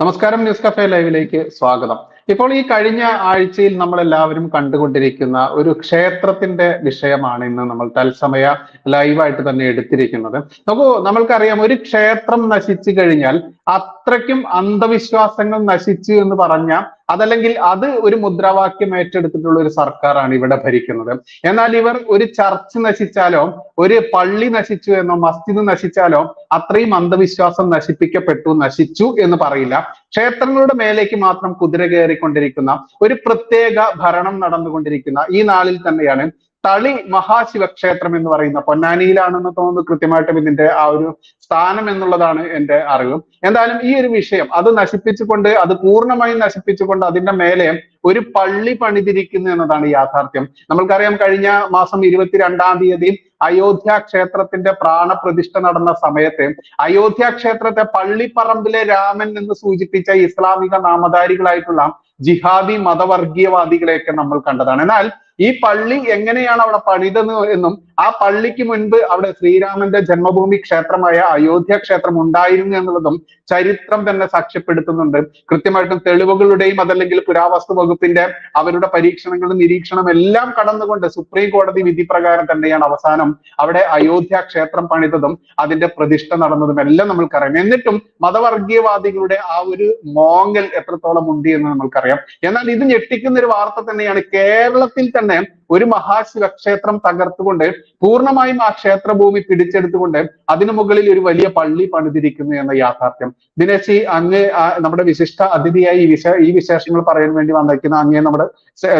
നമസ്കാരം news cafe ലൈവിലേക്ക് സ്വാഗതം. ഇപ്പോൾ ഈ കഴിഞ്ഞ ആഴ്ചയിൽ നമ്മൾ എല്ലാവരും കണ്ടുകൊണ്ടിരിക്കുന്ന ഒരു ക്ഷേത്രത്തിന്റെ വിഷയമാണ് ഇന്ന് നമ്മൾ തത്സമയ ലൈവായിട്ട് തന്നെ എടുത്തിരിക്കുന്നത്. നോക്കൂ നമ്മൾക്കറിയാം ഒരു ക്ഷേത്രം നശിച്ചു കഴിഞ്ഞാൽ അത്രയ്ക്കും അന്ധവിശ്വാസങ്ങൾ നശിച്ചു എന്ന് പറഞ്ഞ അതല്ലെങ്കിൽ അത് ഒരു മുദ്രാവാക്യം ഏറ്റെടുത്തിട്ടുള്ള ഒരു സർക്കാരാണ് ഇവിടെ ഭരിക്കുന്നത്. എന്നാൽ ഇവർ ഒരു ചർച്ച് നശിച്ചാലോ ഒരു പള്ളി നശിച്ചു എന്നോ മസ്ജിദ് നശിച്ചാലോ അത്രയും അന്ധവിശ്വാസം നശിപ്പിക്കപ്പെട്ടു നശിച്ചു എന്ന് പറയില്ല. ക്ഷേത്രങ്ങളുടെ മേലേക്ക് മാത്രം കുതിര കയറിക്കൊണ്ടിരിക്കുന്ന ഒരു പ്രത്യേക ഭരണം നടന്നുകൊണ്ടിരിക്കുന്ന ഈ നാളിൽ തന്നെയാണ് തളി മഹാശിവക്ഷേത്രം എന്ന് പറയുന്ന പൊന്നാനിയിലാണെന്ന് തോന്നുന്നു കൃത്യമായിട്ടും ഇതിന്റെ ആ ഒരു സ്ഥാനം എന്നുള്ളതാണ് എന്റെ അറിവ്. എന്തായാലും ഈ ഒരു വിഷയം അത് നശിപ്പിച്ചുകൊണ്ട് അത് പൂർണമായും നശിപ്പിച്ചുകൊണ്ട് അതിന്റെ മേലെ ഒരു പള്ളി പണിതിരിക്കുന്നു എന്നതാണ് യാഥാർത്ഥ്യം. നമ്മൾക്കറിയാം കഴിഞ്ഞ മാസം ഇരുപത്തിരണ്ടാം തീയതി അയോധ്യ ക്ഷേത്രത്തിന്റെ പ്രാണപ്രതിഷ്ഠ നടന്ന സമയത്ത് അയോധ്യ ക്ഷേത്രത്തെ പള്ളിപ്പറമ്പിലെ രാമൻ എന്ന് സൂചിപ്പിച്ച ഇസ്ലാമിക നാമധാരികളായിട്ടുള്ള ജിഹാദി മതവർഗീയവാദികളെയൊക്കെ നമ്മൾ കണ്ടതാണ്. എന്നാൽ ഈ പള്ളി എങ്ങനെയാണ് അവിടെ പണിതെന്ന് എന്നും ആ പള്ളിക്ക് മുൻപ് അവിടെ ശ്രീരാമന്റെ ജന്മഭൂമി ക്ഷേത്രമായ അയോധ്യ ക്ഷേത്രം ഉണ്ടായിരുന്നു എന്നുള്ളതും ചരിത്രം തന്നെ സാക്ഷ്യപ്പെടുത്തുന്നുണ്ട്. കൃത്യമായിട്ടും തെളിവുകളുടെയും അതല്ലെങ്കിൽ പുരാവസ്തു വകുപ്പിന്റെ അവരുടെ പരീക്ഷണങ്ങളും നിരീക്ഷണം എല്ലാം കടന്നുകൊണ്ട് സുപ്രീം കോടതി വിധി പ്രകാരം തന്നെയാണ് അവസാനം അവിടെ അയോധ്യ ക്ഷേത്രം പണിതതും അതിന്റെ പ്രതിഷ്ഠ നടന്നതും എല്ലാം നമ്മൾക്കറിയാം. എന്നിട്ടും മതവർഗീയവാദികളുടെ ആ ഒരു മോങ്ങൽ എത്രത്തോളം ഉണ്ട് എന്ന് നമ്മൾക്കറിയാം. എന്നാൽ ഇത് ഞെട്ടിക്കുന്ന ഒരു വാർത്ത തന്നെയാണ് കേരളത്തിൽ തന്നെ ഒരു മഹാശിവക്ഷേത്രം തകർത്തുകൊണ്ട് പൂർണമായും ആ ക്ഷേത്ര ക്ഷേത്രഭൂമി പിടിച്ചെടുത്തുകൊണ്ട് അതിനു മുകളിൽ ഒരു വലിയ പള്ളി പണിതിരിക്കുന്നു എന്ന യാഥാർത്ഥ്യം. ദിനേശ് അങ്ങ് നമ്മുടെ വിശിഷ്ട അതിഥിയായി ഈ വിശ ഈ വിശേഷങ്ങൾ പറയാൻ വേണ്ടി വന്നിരിക്കുന്ന അങ്ങയെ നമ്മുടെ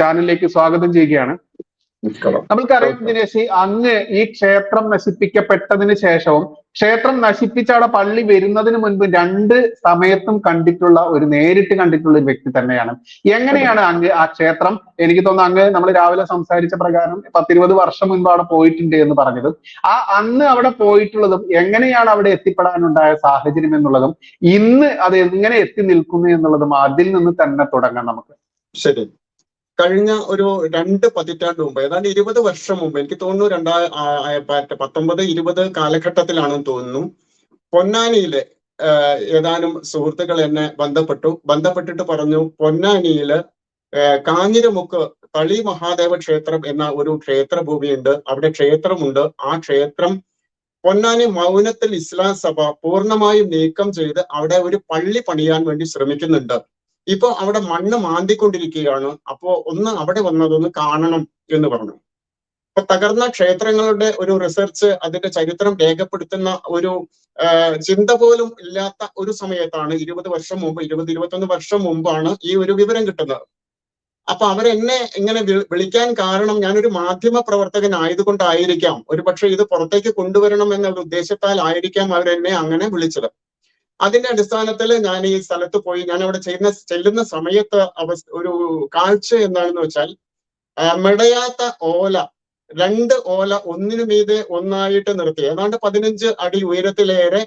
ചാനലിലേക്ക് സ്വാഗതം ചെയ്യുകയാണ്. നമ്മൾക്കറിയാം ദിനേശ് അങ്ങ് ഈ ക്ഷേത്രം നശിപ്പിക്കപ്പെട്ടതിന് ശേഷവും ക്ഷേത്രം നശിപ്പിച്ച അവിടെ പള്ളി വരുന്നതിന് മുൻപ് രണ്ട് സമയത്തും കണ്ടിട്ടുള്ള ഒരു നേരിട്ട് കണ്ടിട്ടുള്ള ഒരു വ്യക്തി തന്നെയാണ്. എങ്ങനെയാണ് അങ്ങ് ആ ക്ഷേത്രം? എനിക്ക് തോന്നുന്നു അങ്ങ് നമ്മൾ രാവിലെ സംസാരിച്ച പ്രകാരം പത്തിരുപത് വർഷം മുൻപ് അവിടെ പോയിട്ടുണ്ട് എന്ന് പറഞ്ഞത് ആ അന്ന് അവിടെ പോയിട്ടുള്ളതും എങ്ങനെയാണ് അവിടെ എത്തിപ്പെടാനുണ്ടായ സാഹചര്യം എന്നുള്ളതും ഇന്ന് അത് എങ്ങനെ എത്തി നിൽക്കുന്നു എന്നുള്ളതും അതിൽ നിന്ന് തന്നെ തുടങ്ങാം നമുക്ക്. ശരി. കഴിഞ്ഞ ഒരു രണ്ട് പതിറ്റാണ്ട് മുമ്പ് ഏതാണ്ട് ഇരുപത് വർഷം മുമ്പ് എനിക്ക് തോന്നുന്നു രണ്ടാ പത്തൊമ്പത് ഇരുപത് കാലഘട്ടത്തിലാണെന്ന് തോന്നുന്നു. പൊന്നാനിയിലെ ഏതാനും സുഹൃത്തുക്കൾ എന്നെ ബന്ധപ്പെട്ടു. ബന്ധപ്പെട്ടിട്ട് പറഞ്ഞു പൊന്നാനിയിൽ കാഞ്ഞിരമുക്ക് തളി മഹാദേവ ക്ഷേത്രം എന്ന ഒരു ക്ഷേത്ര ഭൂമിയുണ്ട് അവിടെ ക്ഷേത്രമുണ്ട്. ആ ക്ഷേത്രം പൊന്നാനി മൗനത്തിൽ ഇസ്ലാം സഭ പൂർണമായും നീക്കം ചെയ്ത് അവിടെ ഒരു പള്ളി പണിയാൻ വേണ്ടി ശ്രമിക്കുന്നുണ്ട്. ഇപ്പൊ അവിടെ മണ്ണ് മാന്തിക്കൊണ്ടിരിക്കുകയാണ്. അപ്പോ ഒന്ന് അവിടെ വന്നതൊന്ന് കാണണം എന്ന് പറഞ്ഞു. അപ്പൊ തകർന്ന ക്ഷേത്രങ്ങളുടെ ഒരു റിസർച്ച് അതിന്റെ ചരിത്രം രേഖപ്പെടുത്തുന്ന ഒരു ചിന്ത പോലും ഇല്ലാത്ത ഒരു സമയത്താണ് ഇരുപത് വർഷം മുമ്പ് ഇരുപത് ഇരുപത്തൊന്ന് വർഷം മുമ്പാണ് ഈ ഒരു വിവരം കിട്ടുന്നത്. അപ്പൊ അവരെന്നെ ഇങ്ങനെ വിളിക്കാൻ കാരണം ഞാനൊരു മാധ്യമ പ്രവർത്തകനായതുകൊണ്ടായിരിക്കാം. ഒരു പക്ഷെ ഇത് പുറത്തേക്ക് കൊണ്ടുവരണം എന്ന ഉദ്ദേശത്താൽ ആയിരിക്കാം അവരെന്നെ അങ്ങനെ വിളിച്ചത്. അതിന്റെ അടിസ്ഥാനത്തിൽ ഞാൻ ഈ സ്ഥലത്ത് പോയി ഞാൻ അവിടെ ചെയ്യുന്ന ചെല്ലുന്ന സമയത്ത് അവ ഒരു കാഴ്ച എന്താണെന്ന് വെച്ചാൽ മെടയാത്ത ഓല രണ്ട് ഓല ഒന്നിനു മീതെ ഒന്നായിട്ട് നിർത്തി. ഏതാണ്ട് പതിനഞ്ച് അടി ഉയരത്തിലേറെ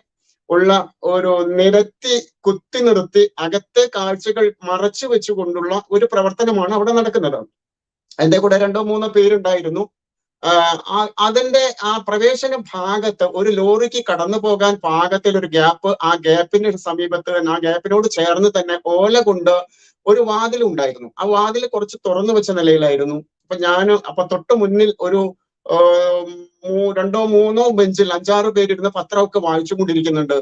ഉള്ള ഒരു നിരത്തി കുത്തി നിർത്തി അകത്തെ കാഴ്ചകൾ മറച്ചു വെച്ചുകൊണ്ടുള്ള ഒരു പ്രവർത്തനമാണ് അവിടെ നടക്കുന്നത്. എന്റെ കൂടെ രണ്ടോ മൂന്നോ പേരുണ്ടായിരുന്നു. അതിന്റെ ആ പ്രവേശന ഭാഗത്ത് ഒരു ലോറിക്ക് കടന്നു പോകാൻ പാകത്തിൽ ഒരു ഗ്യാപ്പ് ആ ഗ്യാപ്പിന്റെ സമീപത്ത് ആ ഗ്യാപ്പിനോട് ചേർന്ന് തന്നെ ഓല കൊണ്ട് ഒരു വാതിൽ ഉണ്ടായിരുന്നു. ആ വാതിൽ കുറച്ച് തുറന്നു വെച്ച നിലയിലായിരുന്നു. അപ്പൊ ഞാൻ അപ്പൊ തൊട്ട് മുന്നിൽ ഒരു രണ്ടോ മൂന്നോ ബെഞ്ചിൽ അഞ്ചാറ് പേരിരുന്ന് പത്രമൊക്കെ വായിച്ചുകൊണ്ടിരിക്കുന്നുണ്ട്.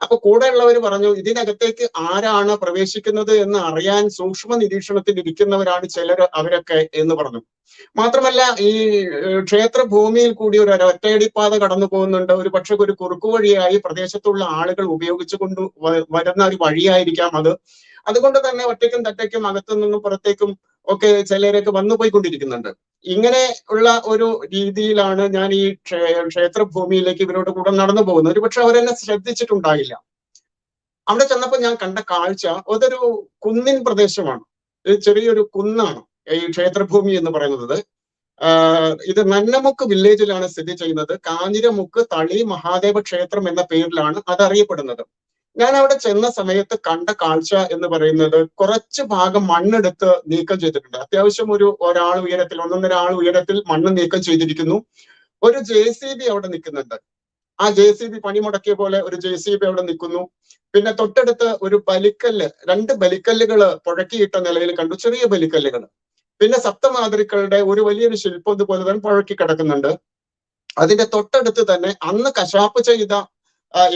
അപ്പൊ കൂടെയുള്ളവർ പറഞ്ഞു ഇതിനകത്തേക്ക് ആരാണ് പ്രവേശിക്കുന്നത് എന്ന് അറിയാൻ സൂക്ഷ്മ നിരീക്ഷണത്തിൽ ഇരിക്കുന്നവരാണ് ചിലർ അവരൊക്കെ എന്ന് പറഞ്ഞു. മാത്രമല്ല ഈ ക്ഷേത്ര ഭൂമിയിൽ കൂടി ഒരു ഒറ്റയടിപ്പാത കടന്നു പോകുന്നുണ്ട്. ഒരു പക്ഷെ ഒരു കുറുക്കു വഴിയായി പ്രദേശത്തുള്ള ആളുകൾ ഉപയോഗിച്ചു കൊണ്ട് വരുന്ന ഒരു വഴിയായിരിക്കാം അത്. അതുകൊണ്ട് തന്നെ ഒറ്റയ്ക്കും തറ്റയ്ക്കും അകത്തു നിന്നും പുറത്തേക്കും ഒക്കെ ചിലരൊക്കെ വന്നു പോയിക്കൊണ്ടിരിക്കുന്നുണ്ട്. ഇങ്ങനെ ഉള്ള ഒരു രീതിയിലാണ് ഞാൻ ഈ ക്ഷേത്രഭൂമിയിലേക്ക് ഇവരോട് കൂടെ നടന്നു പോകുന്നത്. ഒരുപക്ഷെ അവരെന്നെ ശ്രദ്ധിച്ചിട്ടുണ്ടായില്ല അവിടെ ചെന്നപ്പോൾ ഞാൻ കണ്ട കാഴ്ച അതൊരു കുന്നിൻ പ്രദേശമാണ്. ഒരു ചെറിയൊരു കുന്നാണ് ഈ ക്ഷേത്രഭൂമി എന്ന് പറയുന്നത്. ഇത് നന്നമുക്ക് വില്ലേജിലാണ് സ്ഥിതി ചെയ്യുന്നത്. കാഞ്ഞിരമുക്ക് തളി മഹാദേവ ക്ഷേത്രം എന്ന പേരിലാണ് അത് അറിയപ്പെടുന്നത് ഞാൻ അവിടെ ചെന്ന സമയത്ത് കണ്ട കാഴ്ച എന്ന് പറയുന്നത് കുറച്ച് ഭാഗം മണ്ണെടുത്ത് നീക്കം ചെയ്തിട്ടുണ്ട്. അത്യാവശ്യം ഒരു ഒരാൾ ഉയരത്തിൽ ഒന്നൊന്നര ആൾ ഉയരത്തിൽ മണ്ണ് നീക്കം ചെയ്തിരിക്കുന്നു. ഒരു ജെ സി ബി അവിടെ നിൽക്കുന്നുണ്ട്. ആ ജെ സി ബി പണി മുടക്കിയ പോലെ ഒരു ജെ സി ബി അവിടെ നിൽക്കുന്നു. പിന്നെ തൊട്ടടുത്ത് ഒരു ബലിക്കല്ല് രണ്ട് ബലിക്കല്ലുകൾ പുഴക്കിയിട്ട നിലയിൽ കണ്ടു. ചെറിയ ബലിക്കല്ലുകൾ. പിന്നെ സപ്തമാതൃക്കളുടെ ഒരു വലിയൊരു ശില്പം ഇതുപോലെ തന്നെ പുഴക്കി കിടക്കുന്നുണ്ട്. അതിന്റെ തൊട്ടടുത്ത് തന്നെ അന്ന് കശാപ്പ് ചെയ്ത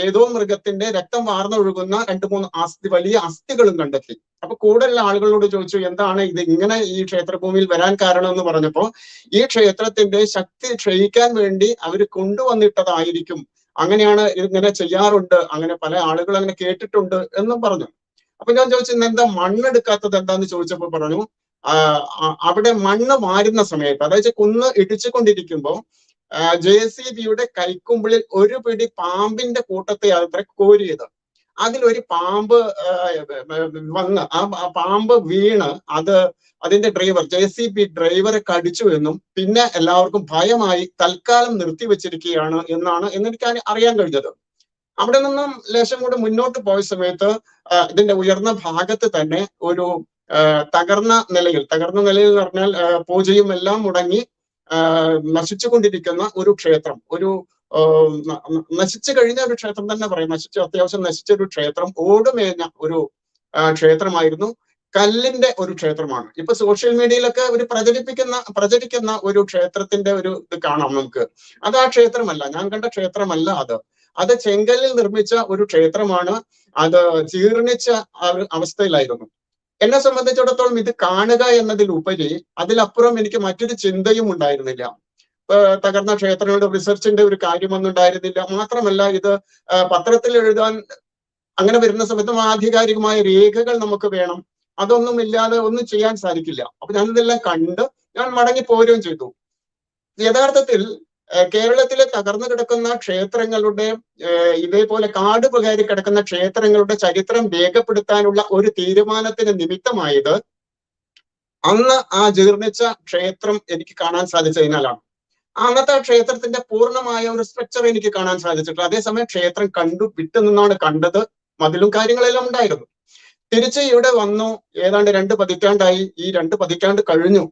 ഏതോ മൃഗത്തിന്റെ രക്തം വാർന്നൊഴുകുന്ന രണ്ട് മൂന്ന് അസ്ഥി വലിയ അസ്ഥികളും കണ്ടെത്തി. അപ്പൊ കൂടുതലുള്ള ആളുകളോട് ചോദിച്ചു എന്താണ് ഇത്? ഇങ്ങനെ ഈ ക്ഷേത്രഭൂമിയിൽ വരാൻ കാരണം എന്ന് പറഞ്ഞപ്പോ ഈ ക്ഷേത്രത്തിന്റെ ശക്തി ക്ഷയിക്കാൻ വേണ്ടി അവർ കൊണ്ടുവന്നിട്ടതായിരിക്കും. അങ്ങനെയാണ് ഇങ്ങനെ ചെയ്യാറുണ്ട്. അങ്ങനെ പല ആളുകൾ അങ്ങനെ കേട്ടിട്ടുണ്ട് എന്നും പറഞ്ഞു. അപ്പൊ ഞാൻ ചോദിച്ചു "ഇന്ന് എന്താ മണ്ണെടുക്കാത്തത് എന്താന്ന് ചോദിച്ചപ്പോ പറഞ്ഞു അവിടെ മണ്ണ് വാരുന്ന സമയത്ത് അതായത് കുന്ന് ഇടിച്ചുകൊണ്ടിരിക്കുമ്പോ ജെ സി ബിയുടെ കൈക്കുമ്പിളിൽ ഒരു പിടി പാമ്പിന്റെ കൂട്ടത്തെ അത്ര കോരിയത് അതിലൊരു പാമ്പ് വന്ന് ആ പാമ്പ് വീണ് അത് അതിന്റെ ഡ്രൈവർ ജെ സി ബി ഡ്രൈവറെ കടിച്ചു എന്നും പിന്നെ എല്ലാവർക്കും ഭയമായി തൽക്കാലം നിർത്തിവെച്ചിരിക്കുകയാണ് എന്നാണ് എന്നെനിക്ക് അറിയാൻ കഴിഞ്ഞത്. അവിടെ നിന്നും ലേശം കൂടെ മുന്നോട്ട് പോയ സമയത്ത് ഇതിന്റെ ഉയർന്ന ഭാഗത്ത് തന്നെ ഒരു തകർന്ന നിലയിൽ തകർന്ന നിലയിൽ എന്ന് പറഞ്ഞാൽ പൂജയും എല്ലാം മുടങ്ങി നശിച്ചുകൊണ്ടിരിക്കുന്ന ഒരു ക്ഷേത്രം ഒരു നശിച്ചു കഴിഞ്ഞ ഒരു ക്ഷേത്രം തന്നെ പറയും. നശിച്ചു അത്യാവശ്യം നശിച്ച ഒരു ക്ഷേത്രം ഓടുമേഞ്ഞ ഒരു ക്ഷേത്രമായിരുന്നു. കല്ലിന്റെ ഒരു ക്ഷേത്രമാണ്. ഇപ്പൊ സോഷ്യൽ മീഡിയയിലൊക്കെ ഒരു പ്രചരിപ്പിക്കുന്ന പ്രചരിക്കുന്ന ഒരു ക്ഷേത്രത്തിന്റെ ഒരു ഇത് കാണാം നമുക്ക്. അത് ആ ക്ഷേത്രമല്ല ഞാൻ കണ്ട ക്ഷേത്രമല്ല അത്. അത് ചെങ്കല്ലിൽ നിർമ്മിച്ച ഒരു ക്ഷേത്രമാണ്. അത് ജീർണിച്ച അവസ്ഥയിലായിരുന്നു. എന്നെ സംബന്ധിച്ചിടത്തോളം ഇത് കാണുക എന്നതിലുപരി അതിലപ്പുറം എനിക്ക് മറ്റൊരു ചിന്തയും ഉണ്ടായിരുന്നില്ല. തകർന്ന ക്ഷേത്രങ്ങളുടെ റിസർച്ചിന്റെ ഒരു കാര്യമൊന്നും ഉണ്ടായിരുന്നില്ല. മാത്രമല്ല ഇത് പത്രത്തിൽ എഴുതാൻ അങ്ങനെ വരുന്ന സമയത്ത് ആധികാരികമായ രേഖകൾ നമുക്ക് വേണം. അതൊന്നും ഇല്ലാതെ ഒന്നും ചെയ്യാൻ സാധിക്കില്ല. അപ്പൊ ഞാനിതെല്ലാം കണ്ട് ഞാൻ മടങ്ങി പോരുകയും ചെയ്തു. യഥാർത്ഥത്തിൽ കേരളത്തിലെ തകർന്നു കിടക്കുന്ന ക്ഷേത്രങ്ങളുടെ ഇതേപോലെ കാട് പുകാരി കിടക്കുന്ന ക്ഷേത്രങ്ങളുടെ ചരിത്രം രേഖപ്പെടുത്താനുള്ള ഒരു തീരുമാനത്തിന് നിമിത്തമായത് അന്ന് ആ ജീർണിച്ച ക്ഷേത്രം എനിക്ക് കാണാൻ സാധിച്ചതിനാലാണ്. അന്നത്തെ ക്ഷേത്രത്തിന്റെ പൂർണമായ ഒരു സ്ട്രക്ചർ എനിക്ക് കാണാൻ സാധിച്ചിട്ടില്ല. അതേസമയം ക്ഷേത്രം കണ്ടു വിട്ടു നിന്നാണ് കണ്ടത് മതിലും കാര്യങ്ങളെല്ലാം ഉണ്ടായിരുന്നു. തിരിച്ച് ഇവിടെ വന്നു ഏതാണ്ട് രണ്ട് പതിറ്റാണ്ടായി. ഈ രണ്ട് പതിറ്റാണ്ട് കഴിഞ്ഞു.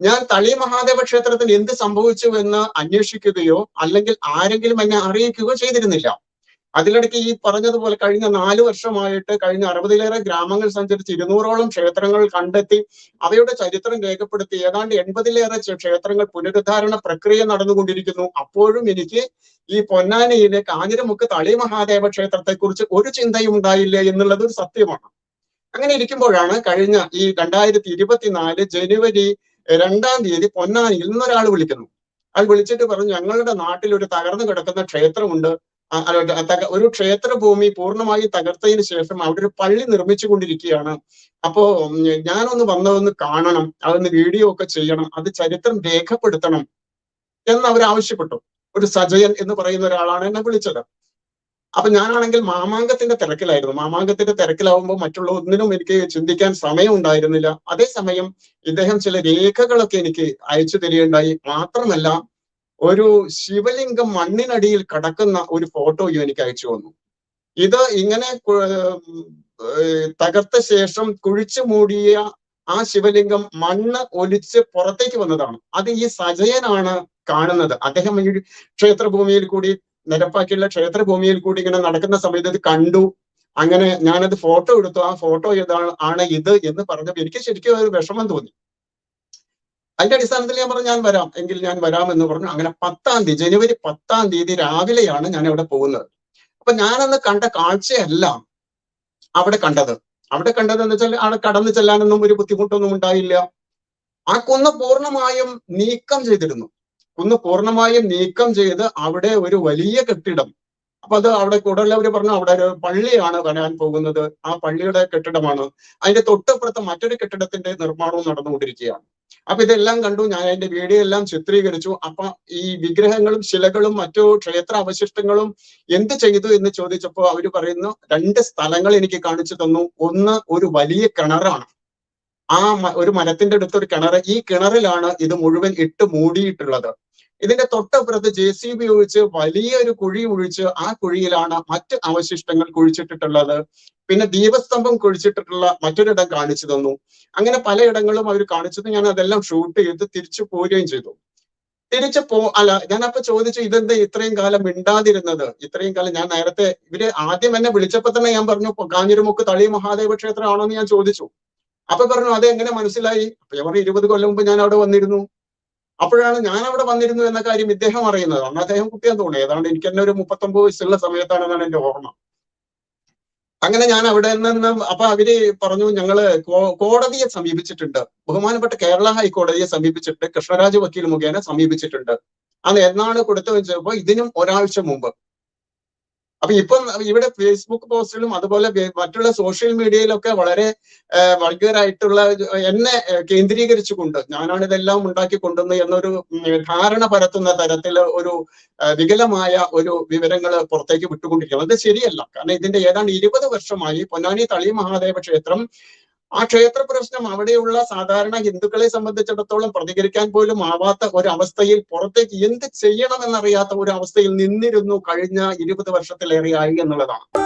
ഞാൻ തളി മഹാദേവ ക്ഷേത്രത്തിൽ എന്ത് സംഭവിച്ചു എന്ന് അന്വേഷിക്കുകയോ അല്ലെങ്കിൽ ആരെങ്കിലും എന്നെ അറിയിക്കുകയോ ചെയ്തിരുന്നില്ല. അതിലിടയ്ക്ക് ഈ പറഞ്ഞതുപോലെ കഴിഞ്ഞ നാല് വർഷമായിട്ട് കഴിഞ്ഞ അറുപതിലേറെ ഗ്രാമങ്ങൾ സഞ്ചരിച്ച് ഇരുന്നൂറോളം ക്ഷേത്രങ്ങൾ കണ്ടെത്തി അവയുടെ ചരിത്രം രേഖപ്പെടുത്തി ഏതാണ്ട് എൺപതിലേറെ ക്ഷേത്രങ്ങൾ പുനരുദ്ധാരണ പ്രക്രിയ നടന്നുകൊണ്ടിരിക്കുന്നു. അപ്പോഴും എനിക്ക് ഈ പൊന്നാനിയിലെ കാഞ്ഞിരമുക്ക് തളി മഹാദേവ ക്ഷേത്രത്തെക്കുറിച്ച് ഒരു ചിന്തയും ഉണ്ടായില്ല എന്നുള്ളത് ഒരു സത്യമാണ്. അങ്ങനെ ഇരിക്കുമ്പോഴാണ് കഴിഞ്ഞ ഈ രണ്ടായിരത്തി ഇരുപത്തിനാല് ജനുവരി രണ്ടാം തീയതി പൊന്നാനിയിൽ നിന്ന് ഒരാൾ വിളിക്കുന്നു. അയാൾ വിളിച്ചിട്ട് പറഞ്ഞു ഞങ്ങളുടെ നാട്ടിൽ ഒരു തകർന്നു കിടക്കുന്ന ക്ഷേത്രമുണ്ട്. ഒരു ക്ഷേത്ര ഭൂമി പൂർണമായി തകർത്തതിന് ശേഷം അവിടെ ഒരു പള്ളി നിർമ്മിച്ചു കൊണ്ടിരിക്കുകയാണ് അപ്പോ ഞാനൊന്ന് വന്നതൊന്ന് കാണണം അതൊന്ന് വീഡിയോ ഒക്കെ ചെയ്യണം അത് ചരിത്രം രേഖപ്പെടുത്തണം എന്ന് അവർ ആവശ്യപ്പെട്ടു ഒരു സജയൻ എന്ന് പറയുന്ന ഒരാളാണ് എന്നെ വിളിച്ചത്. അപ്പൊ ഞാനാണെങ്കിൽ മാമാങ്കത്തിന്റെ തിരക്കിലായിരുന്നു. മാമാങ്കത്തിന്റെ തിരക്കിലാവുമ്പോൾ മറ്റുള്ള ഒന്നിനും എനിക്ക് ചിന്തിക്കാൻ സമയം ഉണ്ടായിരുന്നില്ല അതേസമയം ഇദ്ദേഹം ചില രേഖകളൊക്കെ എനിക്ക് അയച്ചു തരികയുണ്ടായി. മാത്രമല്ല ഒരു ശിവലിംഗം മണ്ണിനടിയിൽ കടക്കുന്ന ഒരു ഫോട്ടോയും എനിക്ക് അയച്ചു വന്നു ഇത് ഇങ്ങനെ തകർത്ത ശേഷം കുഴിച്ചു മൂടിയ ആ ശിവലിംഗം മണ്ണ് ഒലിച്ച് പുറത്തേക്ക് വന്നതാണ്. അത് ഈ സജയനാണ് കാണുന്നത്. അദ്ദേഹം ഈ ക്ഷേത്രഭൂമിയിൽ കൂടി നിരപ്പാക്കിയുള്ള ക്ഷേത്രഭൂമിയിൽ കൂടി ഇങ്ങനെ നടക്കുന്ന സമയത്ത് ഇത് കണ്ടു. അങ്ങനെ ഞാനത് ഫോട്ടോ എടുത്തു. ആ ഫോട്ടോ ഏതാണ് ആണ് ഇത് എന്ന് പറഞ്ഞപ്പോൾ എനിക്ക് ശരിക്കും ഒരു വിഷമം തോന്നി. അതിന്റെ അടിസ്ഥാനത്തിൽ ഞാൻ പറഞ്ഞു ഞാൻ വരാം. എങ്കിൽ ഞാൻ വരാം എന്ന് പറഞ്ഞു. അങ്ങനെ പത്താം തീയതി ജനുവരി പത്താം തീയതി രാവിലെയാണ് ഞാൻ അവിടെ പോകുന്നത്. അപ്പൊ ഞാനന്ന് കണ്ട കാഴ്ചയല്ല അവിടെ കണ്ടത്. അവിടെ കണ്ടത് എന്ന് വെച്ചാൽ അവിടെ കടന്നു ചെല്ലാനൊന്നും ഒരു ബുദ്ധിമുട്ടൊന്നും ഉണ്ടായില്ല. ആ കുന്ന് പൂർണമായും നീക്കം ചെയ്തിരുന്നു. കുന്ന് പൂർണമായും നീക്കം ചെയ്ത് അവിടെ ഒരു വലിയ കെട്ടിടം. അപ്പൊ അത് അവിടെ കൂടുതലുള്ളവർ പറഞ്ഞു അവിടെ ഒരു പള്ളിയാണ് വരാൻ പോകുന്നത്. ആ പള്ളിയുടെ കെട്ടിടമാണ്. അതിന്റെ തൊട്ടപ്പുറത്ത് മറ്റൊരു കെട്ടിടത്തിന്റെ നിർമ്മാണവും നടന്നുകൊണ്ടിരിക്കുകയാണ്. അപ്പൊ ഇതെല്ലാം കണ്ടു. ഞാൻ അതിന്റെ വീഡിയോ എല്ലാം ചിത്രീകരിച്ചു. അപ്പൊ ഈ വിഗ്രഹങ്ങളും ശിലകളും മറ്റു ക്ഷേത്ര അവശിഷ്ടങ്ങളും എന്ത് ചെയ്തു എന്ന് ചോദിച്ചപ്പോൾ അവർ പറയുന്നു രണ്ട് സ്ഥലങ്ങൾ എനിക്ക് കാണിച്ചു തന്നു. ഒന്ന് ഒരു വലിയ കിണറാണ്. ആ ഒരു മരത്തിന്റെ അടുത്ത് ഒരു കിണർ ഈ കിണറിലാണ് ഇത് മുഴുവൻ ഇട്ട് മൂടിയിട്ടുള്ളത്. ഇതിന്റെ തൊട്ടപ്പുറത്ത് ജെ സി ബി ഒഴിച്ച് വലിയൊരു കുഴി ഒഴിച്ച് ആ കുഴിയിലാണ് മറ്റ് അവശിഷ്ടങ്ങൾ കുഴിച്ചിട്ടിട്ടുള്ളത്. പിന്നെ ദീപസ്തംഭം കുഴിച്ചിട്ടിട്ടുള്ള മറ്റൊരിടം കാണിച്ചു തന്നു. അങ്ങനെ പലയിടങ്ങളും അവർ കാണിച്ചത് ഞാൻ അതെല്ലാം ഷൂട്ട് ചെയ്ത് തിരിച്ചു പോരുകയും ചെയ്തു. തിരിച്ചു പോ അല്ല ഞാനപ്പോ ചോദിച്ചു ഇതെന്താ ഇത്രയും കാലം മിണ്ടാതിരുന്നത്? ഇത്രയും കാലം ഞാൻ നേരത്തെ ഇവർ ആദ്യം എന്നെ വിളിച്ചപ്പോ തന്നെ ഞാൻ പറഞ്ഞു കാഞ്ഞിരമുക്ക് തളി മഹാദേവ ക്ഷേത്രമാണോ എന്ന് ഞാൻ ചോദിച്ചു. അപ്പൊ പറഞ്ഞു അതെങ്ങനെ മനസ്സിലായി? അപ്പൊ ഞാൻ പറഞ്ഞു ഇരുപത് കൊല്ലം മുമ്പ് ഞാൻ അവിടെ വന്നിരുന്നു. അപ്പോഴാണ് ഞാൻ അവിടെ വന്നിരുന്നു എന്ന കാര്യം ഇദ്ദേഹം അറിയുന്നത്. അന്ന് അദ്ദേഹം കുട്ടിയാൻ തോന്നുന്നു. ഏതാണ്ട് എനിക്ക് തന്നെ ഒരു മുപ്പത്തൊമ്പത് വയസ്സുള്ള സമയത്താണെന്നാണ് എന്റെ ഓർമ്മ. അങ്ങനെ ഞാൻ അവിടെ നിന്ന് അപ്പൊ അവർ പറഞ്ഞു ഞങ്ങൾ കോടതിയെ സമീപിച്ചിട്ടുണ്ട്. ബഹുമാനപ്പെട്ട കേരള ഹൈക്കോടതിയെ സമീപിച്ചിട്ട് കൃഷ്ണരാജ് വക്കീൽ മുഖേന സമീപിച്ചിട്ടുണ്ട്. അന്ന് എന്നാണ് കൊടുത്തു വെച്ചപ്പോ ഇതിനും ഒരാഴ്ച മുമ്പ് അപ്പൊ ഇപ്പം ഇവിടെ ഫേസ്ബുക്ക് പോസ്റ്റിലും അതുപോലെ മറ്റുള്ള സോഷ്യൽ മീഡിയയിലൊക്കെ വളരെ വൾഗറായിട്ടുള്ള എന്നെ കേന്ദ്രീകരിച്ചുകൊണ്ട് ഞാനാണ് ഇതെല്ലാം ഉണ്ടാക്കി കൊണ്ടുവന്നത് എന്നൊരു ധാരണ പരത്തുന്ന തരത്തിൽ ഒരു വികലമായ ഒരു വിവരങ്ങൾ പുറത്തേക്ക് വിട്ടുകൊണ്ടിരിക്കുന്നത് അത് ശരിയല്ല. കാരണം ഇതിന്റെ ഏതാണ്ട് ഇരുപത് വർഷമായി പൊന്നാനി തളി മഹാദേവ ക്ഷേത്രം ആ ക്ഷേത്ര പ്രശ്നം അവിടെയുള്ള സാധാരണ ഹിന്ദുക്കളെ സംബന്ധിച്ചിടത്തോളം പ്രതികരിക്കാൻ പോലും ആവാത്ത ഒരു അവസ്ഥയിൽ പുറത്തേക്ക് എന്ത് ചെയ്യണമെന്നറിയാത്ത ഒരു അവസ്ഥയിൽ നിന്നിരുന്നു കഴിഞ്ഞ ഇരുപത് വർഷത്തിലേറെയായി എന്നുള്ളതാണ്.